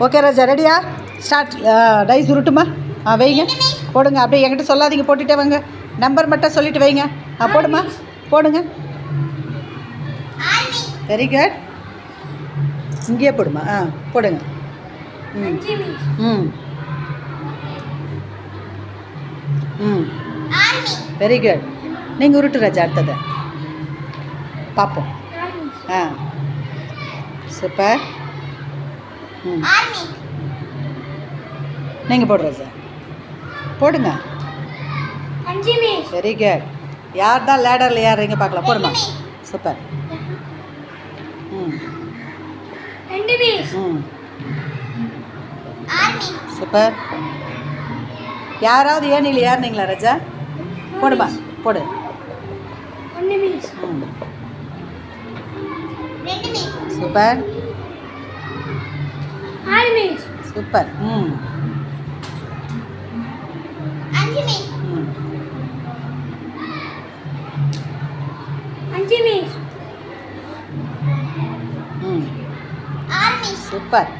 Okay ராஜா ரெடியா start dies உருட்டுமா? ஆ வைங்க. போடுங்க. அப்படியே என்கிட்ட சொல்லாதீங்க போட்டுட்டே வாங்க. நம்பர் மட்டும் சொல்லிட்டு வைங்க. ஆ போடுமா? போடுங்க. வெரி குட் இங்கேயே போடுமா? ஆ போடுங்க. ம். ம். ம். வெரி குட் நீங்கள் உருட்டு ராஜா அடுத்ததை. பார்ப்போம். ஆ. சூப்பர் நீங்கள் போடு ராஜா போடுங்க. வெரி குட் யார் தான் லேடரில் ஏறுறீங்க பார்க்கலாம். போடுமா? சூப்பர். ம். ம். சூப்பர். யாராவது ஏனியில் ஏறினீங்களா ராஜா? போடுமா? போடு. சூப்பர். சூப்பர் ம் சூப்பர்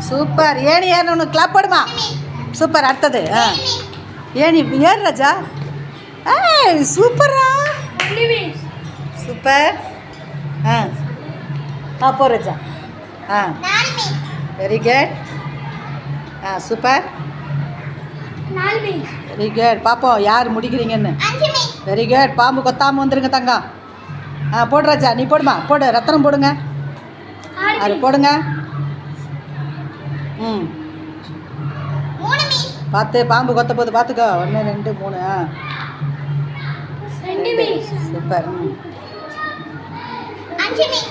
சூப்பர் ஏணி ஏறணும் கிளாப் போடுமா? சூப்பர் அடுத்தது. ஆ. ஏணி ஏறு ராஜா? ஏய் சூப்பரா சூப்பர் ஆ. ஆ போ ராஜா. ஆ. வெரி குட் ஆ சூப்பர் வெரி குட் பார்ப்போம் யார் முடிக்கிறீங்கன்னு? வெரி குட் பாம்பு கொத்தாமல் வந்துருங்க தங்கம். ஆ போடு ராஜா. நீ போடுமா? போடு ரத்தனம் போடுங்க. அது போடுங்க. ம். பார்த்து பாம்பு கொத்த போது பார்த்துக்கோ. ஒன்று ரெண்டு மூணு ஆ. சூப்பர்.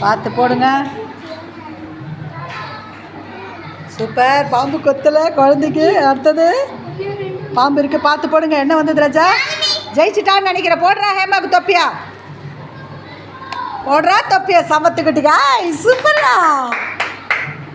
பார்த்து போடுங்க. சூப்பர். பாம்பு கொத்தல குழந்தைக்கு அடுத்தது. பாம்பு இருக்கு பார்த்து போடுங்க. என்ன வந்தது ராஜா? ஜெயிச்சிட்டான்னு நினைக்கிறேன் போடுறா ஹேமாக்கு தொப்பியா? போடுறா தொப்பியா சமத்துக்கிட்டுக்கா சூப்பரா